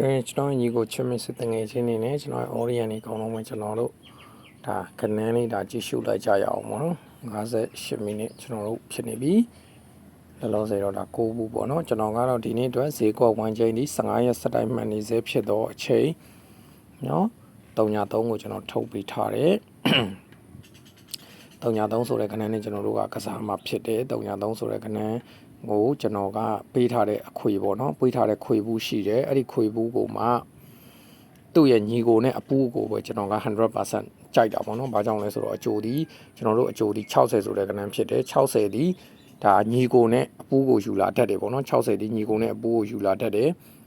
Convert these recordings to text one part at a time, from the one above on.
ကဲကျွန်တော်ညီကိုချစ်မစ်စစ်တငယ်ချင်းနေနဲ့ကျွန်တော်အော်ရီယန်နေကောင်းတော့မှကျွန်တော်တို့ဒါခနန်းလေးဒါကြည့်ရှုလိုက်ကြရအောင်ပေါ့နော်58မိနစ်ကျွန်တော်တို့ဖြစ်နေပြီလောလောဆယ်တော့ဒါ9ဘူးပေါ့နော်ကျွန်တော်ကတော့ဒီနေ့အတွက်ဈေးကွက်ဝမ်ချိန်ဒီ15ရက်စက်တိုင်းမှန်နေစေဖြစ်တော့အချိန်နော်303ကိုကျွန်တော်ထုတ်ပေးထားတယ်303ဆိုတဲ့ခဏနဲ့ကျွန်တော်တို့ကကစားမှာဖြစ်တယ်303ဆိုတဲ့ခဏ ကိုကျွန်တော်ကပေးထားတဲ့အခွေပေါ့နော်ပေးထားတဲ့ခွေဘူးရှိတယ်အဲ့ဒီခွေဘူးကိုမှသူ့ရဲ့ညီကိုနဲ့အပူကိုပဲကျွန်တော်က100%ကြိုက်တာပေါ့နော်။ဘာကြောင့်လဲဆိုတော့အကျိုးဒီကျွန်တော်တို့အကျိုးဒီ60ဆိုတဲ့ကဏ္ဍဖြစ်တယ်60ဒီဒါညီကိုနဲ့အပူကိုယူလာတတ်တယ်ပေါ့နော်60ဒီညီကိုနဲ့အပူကိုယူလာတတ်တယ်။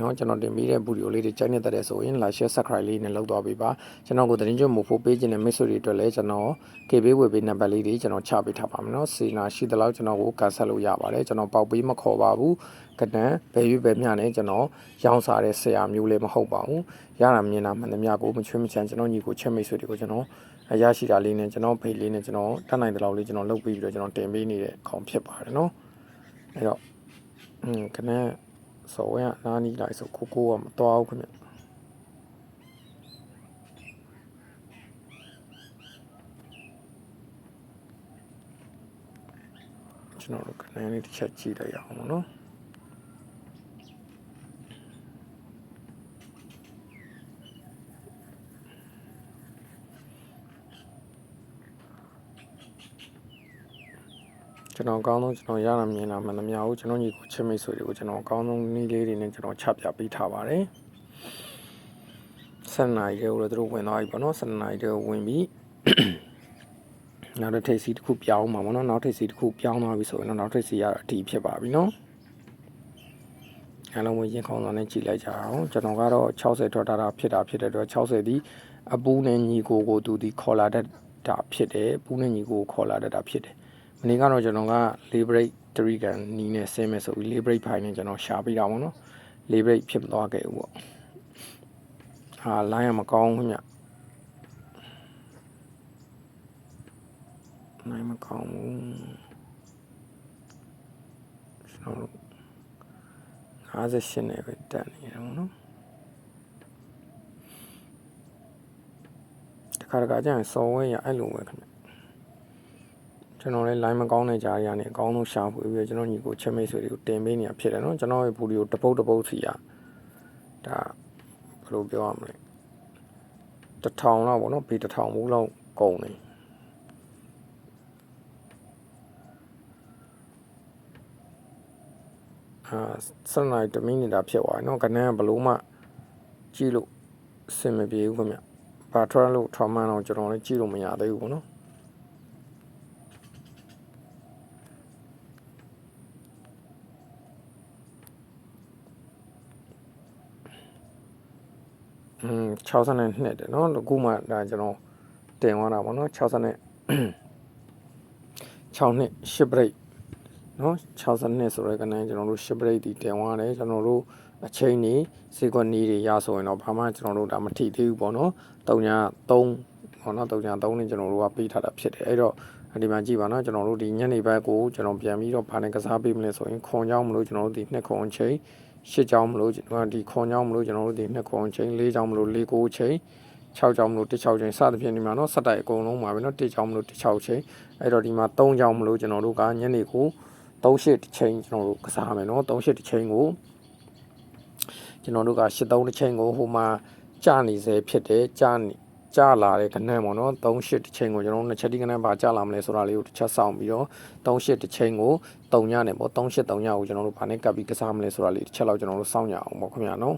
နော်ကျွန်တော်တင်ပေးတဲ့ဗီဒီယိုလေးတွေကြိုက်နေတဲ့တဲ့ဆိုရင် like share subscribe လေးနဲ့လုပ်သွားပေးပါကျွန်တော်ကိုသတင်းကျွတ်မို့ဖို့ပေးခြင်းနဲ့မိတ်ဆွေတွေအတွက်လည်းကျွန်တော် KB ဝေပေးနံပါတ်လေးတွေကျွန်တော်ချပေးထားပါမယ်နော်စီနာရှိသလောက်ကျွန်တော်ကိုကန်ဆယ်လို့ရပါတယ်ကျွန်တော်ပေါက်ပေးမခေါ်ပါဘူးကတန်းဘယ်ရွေးဘယ်မျှနဲ့ကျွန်တော်ရောင်းစားတဲ့ဆရာမျိုးလည်းမဟုတ်ပါဘူးရတာမြင်တာမှန်သမျှကိုမချွေးမချမ်းကျွန်တော်ညီကိုချက်မိတ်ဆွေတွေကိုကျွန်တော်အရရှိတာလေးနဲ့ကျွန်တော်ဖိတ်လေးနဲ့ကျွန်တော်တတ်နိုင်တဲ့လောက်လေးကျွန်တော်လုပ်ပြီးပြီးတော့ကျွန်တော်တင်ပေးနေတဲ့ခေါင်းဖြစ်ပါတယ်နော်အဲ့တော့อืมခဏ စော်ဝဲကနားနီးလိုက်ဆိုကိုကိုကမတော်ဘူးခင်ဗျကျွန်တော်တို့ခဏလေးတစ်ချက်ကြည့်လိုက်အောင်နော် ကျွန်တော်အကောင်းဆုံးကျွန်တော်ရတာမြင်တာမှန်သမျှကိုကျွန်တော်ညီကိုချစ်မိတ်ဆွေတွေကိုကျွန်တော်အကောင်းဆုံးနည်းလေးတွေနဲ့ကျွန်တော်ချပြပေးထားပါတယ်ဆန်နိုင်တွေကိုလည်းသူတို့ဝင်သွားပြီပေါ့နော်ဆန်နိုင်တွေကိုဝင်ပြီးနောက်တစ်ထိပ်စီတစ်ခုပြောင်းမှာပေါ့နော်နောက်ထိပ်စီတစ်ခုပြောင်းသွားပြီဆိုရင်တော့နောက်ထိပ်စီရအတီဖြစ်ပါပြီနော်အားလုံးဝင်ရင်ခေါင်းဆောင်နဲ့ကြည့်လိုက်ကြအောင်ကျွန်တော်ကတော့60ထွက်တာဖြစ်တာဖြစ်တဲ့အတွက်60ဒီအပူနဲ့ညီကိုကိုသူဒီခေါ်လာတတ်တာဖြစ်တယ်ပူနဲ့ညီကိုခေါ်လာတတ်တာဖြစ်တယ်မ နေ့ကတော့ကျွန်တော်က4 break 3ကန်နီးနဲ့ဆင်းမယ်ဆိုပြီး4 break ဖိုင်နဲ့ကျွန်တော်ရှာပေးတာပေါ့နော်4 break ဖြစ်မသွားခဲ့ဘူးပေါ့ဟာ line ကမကောင်းဘူးခင်ဗျနိုင်မကောင်းဘူးကျွန်တော်58နဲ့ပဲတက်နေတယ်ပေါ့နော်တခါတခါကျရင်စော်ဝဲရအဲ့လိုပဲခင်ဗျ ကျွန်တော်လည်း line မကောင်းတဲ့ကြားရနေအကောင်းဆုံးရှာဖွေပြီးကျွန်တော်ညီကိုချက်မိတ်ဆွေတွေကိုတင်ပေးနေတာဖြစ်တယ်နော်ကျွန်တော်ရဲ့ဗီဒီယိုတပုတ်တပုတ်စီရဒါဘယ်လိုပြောရမလဲတထောင်လောက်ပေါ့နော်ပေတထောင်ဘူးလောက်ကုန်နေအာစနေတမီနေတာဖြစ်သွားတယ်နော်ကနန်းကဘလို့မှကြည့်လို့အဆင်မပြေဘူးခင်ဗျဘာထွက်လို့ထောင်မှန်းတော့ကျွန်တော်လည်းကြည့်လို့မရသေးဘူးပေါ့နော် อืม62တဲ့เนาะအခုမှဒါကျွန်တော်တင်သွားတာပေါ့เนาะ60နဲ့6နှစ်10 break เนาะ62ဆိုရဲကနေကျွန်တော်တို့10 break ဒီတင်သွားတယ်ကျွန်တော်တို့အချိန်နေစေကွက်နီးတွေရဆိုရင်တော့ဘာမှကျွန်တော်တို့ဒါမထိသေးဘူးပေါ့เนาะ3ည3ပေါ့เนาะ3ည3နဲ့ကျွန်တော်တို့ကပေးထားတာဖြစ်တယ်အဲ့တော့ဒီမှာကြည့်ပါနော်ကျွန်တော်တို့ဒီညနေဘက်ကိုကျွန်တော်ပြန်ပြီးတော့ဘာနဲ့ကစားပေးမလဲဆိုရင်ခွန်ကြောင်းမလို့ကျွန်တော်တို့ဒီနှစ်ခွန်ချိန် ရှစ်ကြောင်းမလို့ကျွန်တော်ဒီခွန်ကြောင်းမလို့ကျွန်တော်တို့ဒီနှစ်ခွန်ချိန်လေးကြောင်းမလို့လေးကိုချိန်6ကြောင်းမလို့16ချိန်စသဖြင့်ဒီမှာနော်ဆက်တိုက်အကုန်လုံးပါပဲနော်1ကြောင်းမလို့16ချိန်အဲ့တော့ဒီမှာ3ကြောင်းမလို့ကျွန်တော်တို့ကညနေကို38တစ်ချိန်ကျွန်တော်တို့ကစားမယ်နော်38တစ်ချိန်ကိုကျွန်တော်တို့က83တစ်ချိန်ကိုဟိုမှာကြာနေစေဖြစ်တယ်ကြာနေ ကြာလာတဲ့ကဏ္ဍပေါ့နော်38တစ်ချိန်ကိုကျွန်တော်တို့နှစ်ချက်ဒီကဏ္ဍပါကြာလာမလဲဆိုတာလေးကိုတစ်ချက်ဆောင်ပြီးတော့38တစ်ချိန်ကို3ညနဲ့ပေါ့38 3ညကိုကျွန်တော်တို့ဘာနဲ့ကပ်ပြီးကစားမလဲဆိုတာလေးတစ်ချက်လောက်ကျွန်တော်တို့စောင့်ကြအောင်ပေါ့ခင်ဗျာနော်